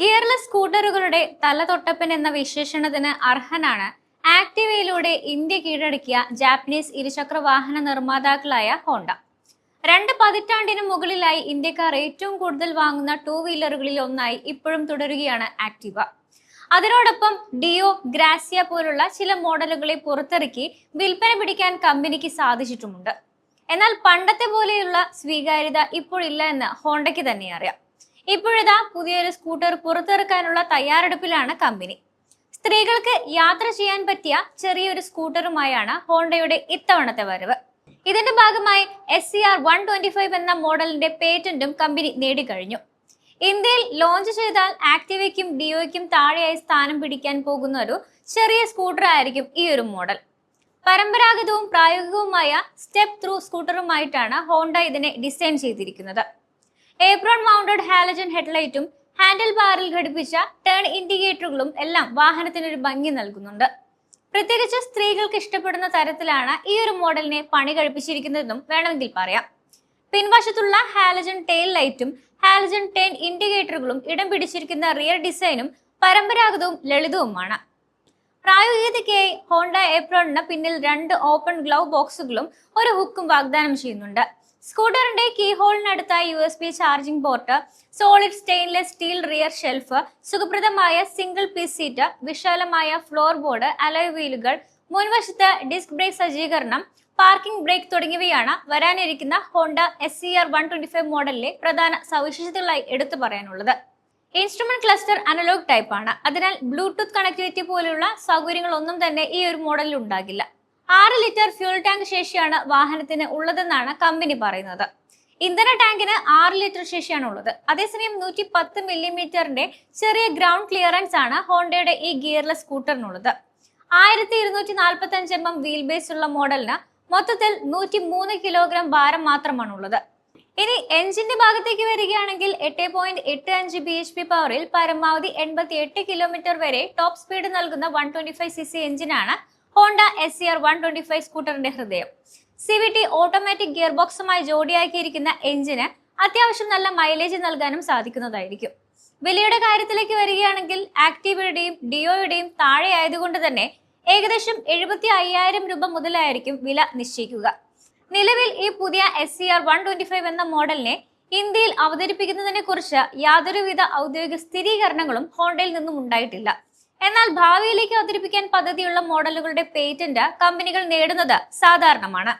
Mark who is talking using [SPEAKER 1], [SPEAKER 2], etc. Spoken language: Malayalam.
[SPEAKER 1] ഗിയർലെസ് സ്കൂട്ടറുകളുടെ തലതൊട്ടപ്പൻ എന്ന വിശേഷണത്തിന് അർഹനാണ്. ആക്ടിവയിലൂടെ ഇന്ത്യ കീഴടക്കിയ ജാപ്പനീസ് ഇരുചക്ര വാഹന നിർമ്മാതാക്കളായ ഹോണ്ട. രണ്ട് പതിറ്റാണ്ടിന് മുകളിലായി ഇന്ത്യക്കാർ ഏറ്റവും കൂടുതൽ വാങ്ങുന്ന ടൂ വീലറുകളിൽ ഒന്നായി ഇപ്പോഴും തുടരുകയാണ് ആക്ടിവ. അതിനോടൊപ്പം ഡിയോ ഗ്രാസിയ പോലുള്ള ചില മോഡലുകളെ പുറത്തിറക്കി വിൽപ്പന പിടിക്കാൻ കമ്പനിക്ക് സാധിച്ചിട്ടുമുണ്ട്. എന്നാൽ പണ്ടത്തെ പോലെയുള്ള സ്വീകാര്യത ഇപ്പോഴില്ല എന്ന് ഹോണ്ടയ്ക്ക് തന്നെ അറിയാം. ഇപ്പോഴിതാ പുതിയൊരു സ്കൂട്ടർ പുറത്തിറക്കാനുള്ള തയ്യാറെടുപ്പിലാണ് കമ്പനി. സ്ത്രീകൾക്ക് യാത്ര ചെയ്യാൻ പറ്റിയ ചെറിയൊരു സ്കൂട്ടറുമായാണ് ഹോണ്ടയുടെ ഇത്തവണത്തെ വരവ്. ഇതിന്റെ ഭാഗമായി S C R one twenty five എന്ന മോഡലിന്റെ പേറ്റന്റും കമ്പനി നേടിക്കഴിഞ്ഞു. ഇന്ത്യയിൽ ലോഞ്ച് ചെയ്താൽ ആക്ടിവയ്ക്കും ഡിയോയ്ക്കും താഴെയായി സ്ഥാനം പിടിക്കാൻ പോകുന്ന ഒരു ചെറിയ സ്കൂട്ടർ ആയിരിക്കും ഈ ഒരു മോഡൽ. പരമ്പരാഗതവും പ്രായോഗികവുമായ സ്റ്റെപ്പ് ത്രൂ സ്കൂട്ടറുമായിട്ടാണ് ഹോണ്ട ഇതിനെ ഡിസൈൻ ചെയ്തിരിക്കുന്നത്. ഏപ്രോൺ മൗണ്ടഡ് ഹാലജൻ ഹെഡ്ലൈറ്റും ഹാൻഡിൽ ബാറിൽ ഘടിപ്പിച്ച ടേൺ ഇൻഡിക്കേറ്ററുകളും എല്ലാം വാഹനത്തിന് ഒരു ഭംഗി നൽകുന്നുണ്ട്. പ്രത്യേകിച്ച് സ്ത്രീകൾക്ക് ഇഷ്ടപ്പെടുന്ന തരത്തിലാണ് ഈ ഒരു മോഡലിനെ പണി കഴിപ്പിച്ചിരിക്കുന്നതെന്നും വേണമെങ്കിൽ പറയാം. പിൻവശത്തുള്ള ഹാലജൻ ടെയിൽ ലൈറ്റും ഹാലജൻ ടേൺ ഇൻഡിക്കേറ്ററുകളും ഇടം പിടിച്ചിരിക്കുന്ന റിയർ ഡിസൈനും പരമ്പരാഗതവും ലളിതവുമാണ്. പ്രായോഗികതയ്ക്കായി ഹോണ്ട ഏപ്രോണിന് പിന്നിൽ രണ്ട് ഓപ്പൺ ഗ്ലൗ ബോക്സുകളും ഒരു ഹുക്കും വാഗ്ദാനം ചെയ്യുന്നുണ്ട്. സ്കൂട്ടറിന്റെ key ഹോളിനടുത്തായി U S B charging port solid stainless steel rear shelf സുഖപ്രദമായ സിംഗിൾ പീസ് സീറ്റ് വിശാലമായ ഫ്ലോർ ബോർഡ് അലോയ് വീലുകൾ മുൻവശത്ത് ഡിസ്ക് ബ്രേക്ക് സജ്ജീകരണം പാർക്കിംഗ് ബ്രേക്ക് തുടങ്ങിയവയാണ് വരാനിരിക്കുന്ന Honda S C R one twenty five മോഡലിലെ പ്രധാന സവിശേഷതകളായി എടുത്തു പറയാനുള്ളത്. ഇൻസ്ട്രുമെന്റ് ക്ലസ്റ്റർ അനലോഗ് ടൈപ്പാണ് അതിനാൽ ബ്ലൂടൂത്ത് കണക്ടിവിറ്റി പോലുള്ള സൗകര്യങ്ങളൊന്നും തന്നെ ഈ ഒരു മോഡലിൽ ഉണ്ടാകില്ല. ആറ് ലിറ്റർ ഫ്യൂൾ ടാങ്ക് ശേഷിയാണ് വാഹനത്തിന് ഉള്ളതെന്നാണ് കമ്പനി പറയുന്നത്. ഇന്ധന ടാങ്കിന് ആറ് ലിറ്റർ ശേഷിയാണ് ഉള്ളത്. അതേസമയം നൂറ്റി പത്ത് മില്ലിമീറ്ററിന്റെ ചെറിയ ഗ്രൗണ്ട് ക്ലിയറൻസ് ആണ് ഹോണ്ടയുടെ ഈ ഗിയർലെസ് സ്കൂട്ടറിനുള്ളത്. ആയിരത്തി ഇരുന്നൂറ്റി നാൽപ്പത്തി അഞ്ച് എം എം വീൽ ബേസ് ഉള്ള മോഡലിന് മൊത്തത്തിൽ നൂറ്റി മൂന്ന് കിലോഗ്രാം ഭാരം മാത്രമാണ് ഉള്ളത്. ഇനി എഞ്ചിന്റെ ഭാഗത്തേക്ക് വരികയാണെങ്കിൽ എട്ട് പോയിന്റ് എട്ട് അഞ്ച് ബി എച്ച് പി പവറിൽ പരമാവധി എൺപത്തി എട്ട് കിലോമീറ്റർ വരെ ടോപ്പ് സ്പീഡ് നൽകുന്ന one twenty five C C എഞ്ചിനാണ് Honda S R one twenty five സ്കൂട്ടറിന്റെ ഹൃദയം. C V T automatic gear ബോക്സുമായി ജോഡിയാക്കിയിരിക്കുന്ന എഞ്ചിന് അത്യാവശ്യം നല്ല മൈലേജ് നൽകാനും സാധിക്കുന്നതായിരിക്കും. വിലയുടെ കാര്യത്തിലേക്ക് വരികയാണെങ്കിൽ ആക്റ്റീവയുടെയും ഡിയോയുടെയും താഴെ ആയതുകൊണ്ട് തന്നെ ഏകദേശം എഴുപത്തി അയ്യായിരം രൂപ മുതലായിരിക്കും വില നിശ്ചയിക്കുക. നിലവിൽ ഈ പുതിയ S C R one twenty five എന്ന മോഡലിനെ ഇന്ത്യയിൽ അവതരിപ്പിക്കുന്നതിനെ കുറിച്ച് യാതൊരുവിധ ഔദ്യോഗിക സ്ഥിരീകരണങ്ങളും ഹോണ്ടയിൽ നിന്നും ഉണ്ടായിട്ടില്ല. എന്നാൽ ഭാവിയിലേക്ക് അവതരിപ്പിക്കാൻ പദ്ധതിയുള്ള മോഡലുകളുടെ പേറ്റന്റ് കമ്പനികൾ നേടുന്നത് സാധാരണമാണ്.